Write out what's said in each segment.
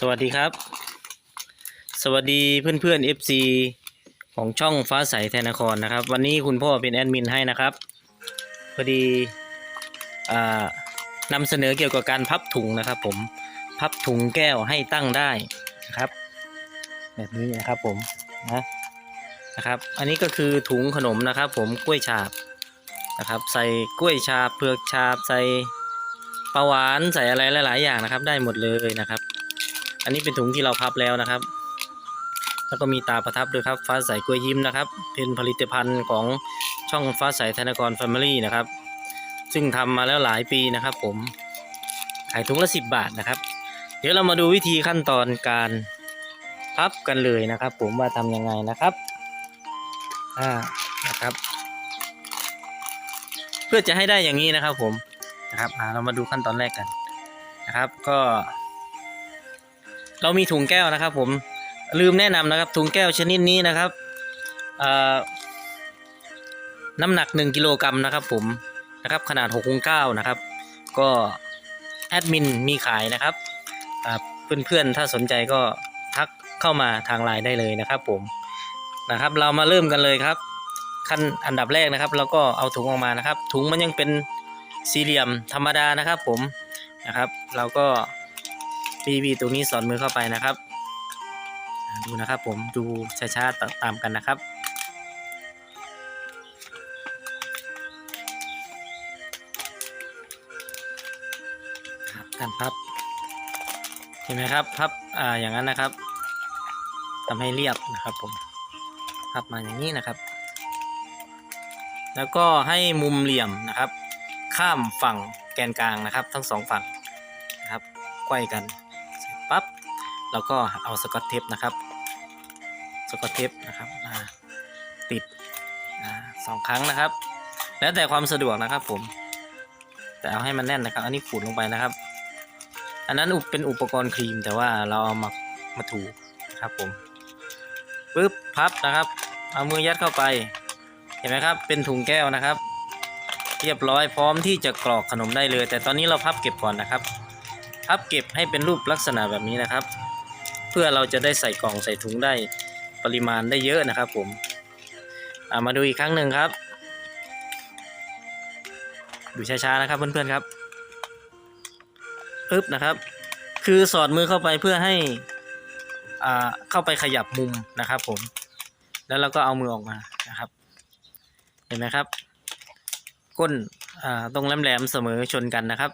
สวัสดีครับ สวัสดีเพื่อนเพื่อนๆ FC ของช่องฟ้าใสแทนนครนะครับ วันนี้คุณพ่อเป็นแอดมินให้นะครับพอดีอ่านำเสนอเกี่ยวกับการพับถุงนะครับผมพับถุงแก้วให้ตั้งได้นะครับ แบบนี้นะครับผมนะนะครับ อันนี้ก็คือถุงขนมนะครับ ผมกล้วยฉาบนะครับ ใส่กล้วยฉาบเผือกฉาบใส่ปลาหวานใส่อะไรหลาย ๆ อย่างนะครับ ได้หมดเลยนะครับ อันนี้เป็นถุงที่เราพับแล้วนะครับ แล้วก็มีตาประทับด้วยครับ ฟ้าใสกล้วยยิ้มนะครับ เป็นผลิตภัณฑ์ของช่องฟ้าใสธนกรแฟมิลี่นะครับ ซึ่งทำมาแล้วหลายปีนะครับ ผม ขายถุงละสิบบาทนะครับ เดี๋ยวเรามาดูวิธีขั้นตอนการพับกันเลยนะครับ ผมว่าทำยังไงนะครับอ่านะครับ เพื่อจะให้ได้อย่างนี้นะครับ ผมนะครับอ่าเรามาดูขั้นตอนแรกกันนะครับ ก็ เรามีถุงแก้วนะครับ ผมลืมแนะนำนะครับ ถุงแก้วชนิดนี้นะครับน้ำหนัก 1กิโลกรัมนะครับ ผมนะครับ ขนาด6คูณ9นะครับ ก็แอดมินมีขายนะครับอ่าเพื่อนๆถ้าสนใจก็ทักเข้ามาทางไลน์ได้เลยนะครับ ผมนะครับ เรามาเริ่มกันเลยครับขั้นอันดับแรกนะครับเราก็เอาถุงออกมานะครับ ถุงมันยังเป็นสี่เหลี่ยมธรรมดานะครับ ผมนะครับ เราก็ บีบีตรงนี้สอดมือเข้าไปนะครับ ดูนะครับผมดูช้าๆตตามกันนะครับการพับเห็นไหมครับพับอ่าอย่างนั้นนะครับทำให้เรียบนะครับผมพับมาอย่างนี้นะครับ แล้วก็ให้มุมเหลี่ยมนะครับ ข้ามฝั่งแกนกลางนะครับ ทั้งสองฝั่งนะครับไขว้กัน เราก็เอาสกอตเทปนะครับ สกอตเทปนะครับติดอสองครั้งนะครับ แล้วแต่ความสะดวกนะครับผม แต่เอาให้มันแน่นนะครับ อันนี้ขูดลงไปนะครับ อันนั้นเป็นอุปกรณ์ครีมแต่ว่าเราเอามามาถูนะครับผมปึ๊บพับนะครับ เอามือยัดเข้าไป เห็นไหมครับ เป็นถุงแก้วนะครับ เรียบร้อยพร้อมที่จะกรอกขนมได้เลย แต่ตอนนี้เราพับเก็บก่อนนะครับ พับเก็บให้เป็นรูปลักษณะแบบนี้นะครับ เพื่อเราจะได้ใส่กล่องใส่ถุงได้ปริมาณได้เยอะนะครับผมามาดูอีกครั้งหนึ่งครับ ดูช้าๆนะครับเพื่อนๆครับปึ๊บนะครับ คือสอดมือเข้าไปเพื่อให้อ่าเข้าไปขยับมุมนะครับผม แล้วเราก็เอามือออกมานะครับ เห็นไหมครับ ก้นอ่าตรงแหลมๆเสมอชนกันนะครับ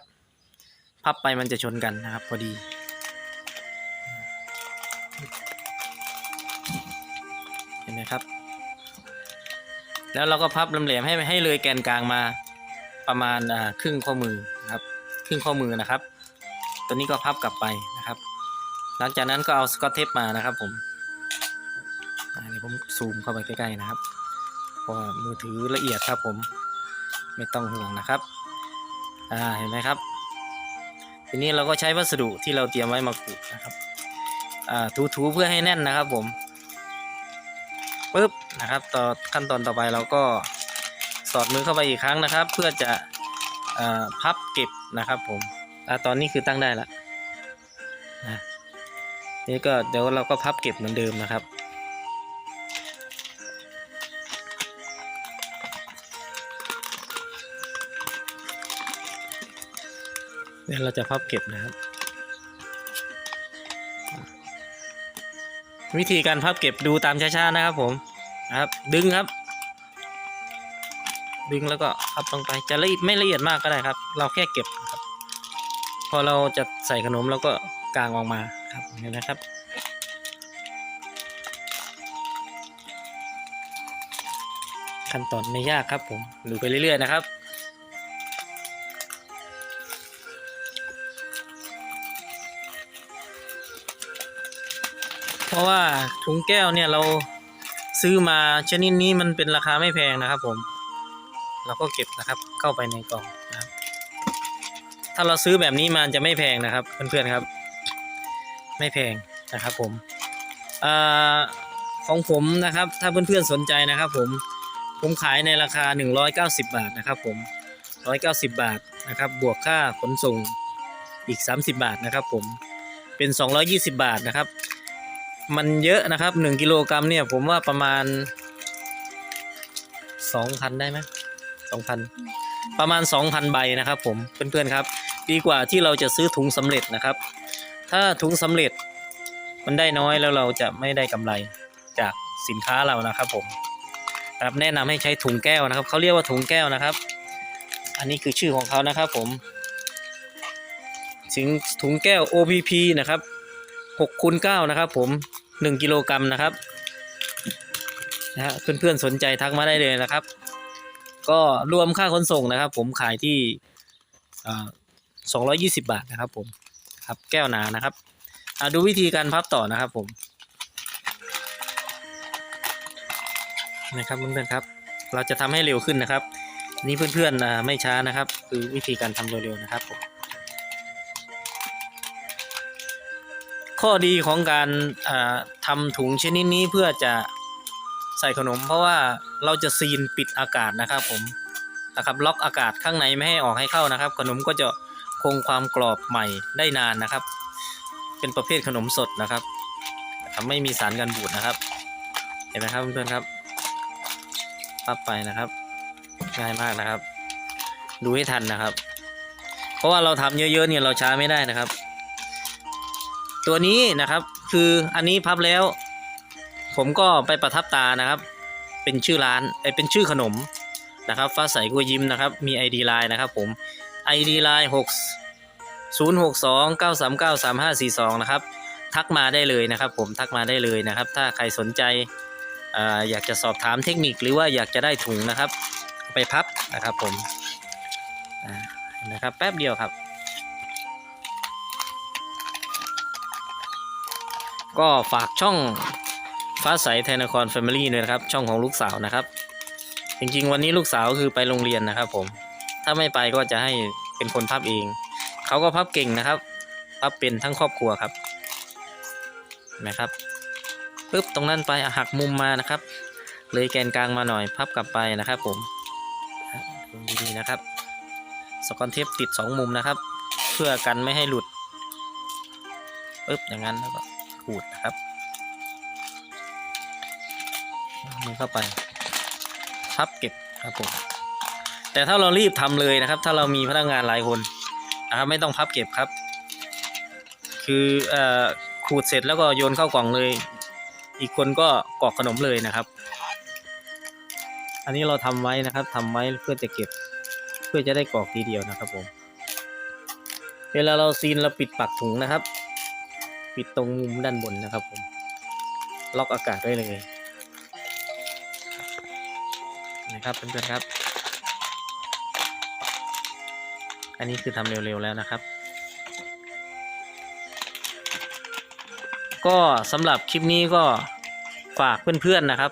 พับไปมันจะชนกันนะครับพอดี เห็นไหมครับ แล้วเราก็พับลำแหลมให้ให้เลยแกนกลางมาประมาณครึ่งข้อมือนะครับ ครึ่งข้อมือนะครับ ตัวนี้ก็พับกลับไปนะครับ หลังจากนั้นก็เอาสกอตเทปมานะครับผมเดี๋ยวผมซูมเข้าไปใกล้ๆนะครับเพราะมือถือละเอียดครับผมไม่ต้องห่วงนะครับ อ่าเห็นไหมครับ ทีนี้เราก็ใช้วัสดุที่เราเตรียมไว้มาขูดนะครับถูๆเพื่อให้แน่นนะครับผมปึ๊บนะครับต่อขั้นตอนต่อไปเราก็สอดมือเข้าไปอีกครั้งนะครับ เพื่อจะอพับเก็บนะครับผมอตอนนี้คือตั้งได้ละนะนี่ก็เดี๋ยวเราก็พับเก็บเหมือนเดิมนะครับ เดี๋ยเราจะพับเก็บนะครับ วิธีการพับเก็บดูตามช้าๆนะครับผมครับ ดึงครับ ดึงแล้วก็พับลงไปจะละเอียดไม่ละเอียดมากก็ได้ครับ เราแค่เก็บครับ พอเราจะใส่ขนมเราก็กางออกมาครับเห็นไหมครับขั้นตอนไม่ยากครับผมดูไปเรื่อยๆนะครับ เพราะว่าถุงแก้วเนี่ยเราซื้อมาชนิดนี้มันเป็นราคาไม่แพงนะครับ ผม เราก็เก็บนะครับ เข้าไปในกล่องนะครับ ถ้าเราซื้อแบบนี้มันจะไม่แพงนะครับเพื่อนๆครับ ไม่แพงนะครับผมอของผมนะครับ ถ้าเพื่อนๆสนใจนะครับ ผมผมขายในราคา 190 บาทนะครับ ผม 190 บาทนะครับ บวกค่าขนส่งอีก 30 บาทนะครับ ผมเป็น 220 บาทนะครับ มันเยอะนะครับ1กิโลกรัมเนี่ย ผมว่าประมาณ2,000ได้ไหม2,000ประมาณ2,000ใบนะครับ ผมเพื่อนๆครับ ดีกว่าที่เราจะซื้อถุงสำเร็จนะครับ ถ้าถุงสำเร็จมันได้น้อยแล้วเราจะไม่ได้กำไรจากสินค้าเรานะครับ ผมครับแนะนำให้ใช้ถุงแก้วนะครับเขาเรียกว่าถุงแก้วนะครับ อันนี้คือชื่อของเขานะครับ ผมสิงถุงแก้ว OPP นะครับ 6คูณ9นะครับผม 1 กิโลกรัมนะครับนะฮะเพื่อนๆสนใจทักมาได้เลยนะครับ ก็รวมค่าขนส่งนะครับ ผมขายที่อ่า220บาทนะครับ ผมครับแก้วหนานะครับดูวิธีการพับต่อนะครับผมนะครับเพื่อนๆครับ เราจะทำให้เร็วขึ้นนะครับ นี่เพื่อนๆอ่าไม่ช้านะครับ คือวิธีการทำเร็วๆนะครับผม ข้อดีของการอ่าทำถุงชนิดนี้เพื่อจะใส่ขนม เพราะว่าเราจะซีนปิดอากาศนะครับผมนะครับล็อกอากาศข้างในไม่ให้ออกให้เข้านะครับ ขนมก็จะคงความกรอบใหม่ได้นานนะครับ เป็นประเภทขนมสดนะครับนะครับไม่มีสารกันบูดนะครับ เห็นไหมครับเพื่อนๆครับปั๊บไปนะครับ ง่ายมากนะครับ ดูให้ทันนะครับ เพราะว่าเราทำเยอะๆเนี่ยเราช้าไม่ได้นะครับ ตัวนี้นะครับ คืออันนี้พับแล้ว ผมก็ไปประทับตานะครับ เป็นชื่อร้านไอเป็นชื่อขนมนะครับ ฟ้าใสกัวยิ้มนะครับ มี ID Line นะครับผม ID Line 6 0 6 2 9 3 9 3 5 4 2นะครับ ทักมาได้เลยนะครับ ผมทักมาได้เลยนะครับ ถ้าใครสนใจออยากจะสอบถามเทคนิคหรือว่าอยากจะได้ถุงนะครับ ไปพับนะครับผมนะครับแป๊บเดียวครับ ก็ฝากช่องฟ้าใสไทยนครแฟมิลี่ด้วยนะครับ ช่องของลูกสาวนะครับ จริงๆ วันนี้ลูกสาวคือไปโรงเรียนนะครับ ผม ถ้าไม่ไปก็จะให้เป็นคนพับเอง เขาก็พับเก่งนะครับ พับเป็นทั้งครอบครัวครับนะครับปึ๊บตรงนั้นไปหักมุมมานะครับ เลยแกนกลางมาหน่อย พับกลับไปนะครับ ผมดูดีๆนะครับ สกอตเทปติดสองมุมนะครับ เพื่อกันไม่ให้หลุดปึ๊บอย่างนั้นแล้วก็ ขูดนะครับเอามือเข้าไปพับเก็บครับผมแต่ถ้าเรารีบทำเลยนะครับ ถ้าเรามีพนักงานหลายคนนะครับไม่ต้องพับเก็บครับ คือเอ่อขูดเสร็จแล้วก็โยนเข้ากล่องเลย อีกคนก็กรอกขนมเลยนะครับ อันนี้เราทำไว้นะครับทำไว้เพื่อจะเก็บ เพื่อจะได้กรอกทีเดียวนะครับผมเวลาเราซีนเราปิดปักถุงนะครับ ปิดตรงมุมด้านบนนะครับผมล็อกอากาศได้เลยนะครับเพื่อนๆครับ อันนี้คือทำเร็วๆแล้วนะครับ ก็สำหรับคลิปนี้ก็ฝากเพื่อนๆนะครับ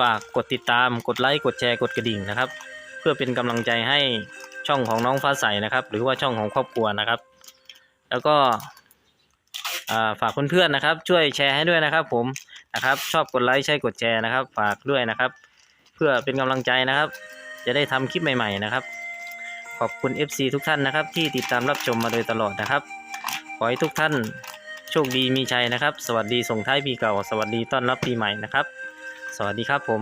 ฝากกดติดตามกดไลค์กดแชร์กดกระดิ่งนะครับ เพื่อเป็นกำลังใจให้ช่องของน้องฟ้าใสนะครับ หรือว่าช่องของครอบครัวนะครับ แล้วก็ ฝากเพื่อนๆนะครับ ช่วยแชร์ให้ด้วยนะครับ ผมนะครับ ชอบกดไลค์ใช่กดแชร์นะครับ ฝากด้วยนะครับ เพื่อเป็นกำลังใจนะครับ จะได้ทำคลิปใหม่ ๆนะครับ ขอบคุณ FC ทุกท่านนะครับ ที่ติดตามรับชมมาโดยตลอดนะครับขอให้ทุกท่านโชคดีมีชัยนะครับ สวัสดีส่งท้ายปีเก่า สวัสดีต้อนรับปีใหม่นะครับ สวัสดีครับผม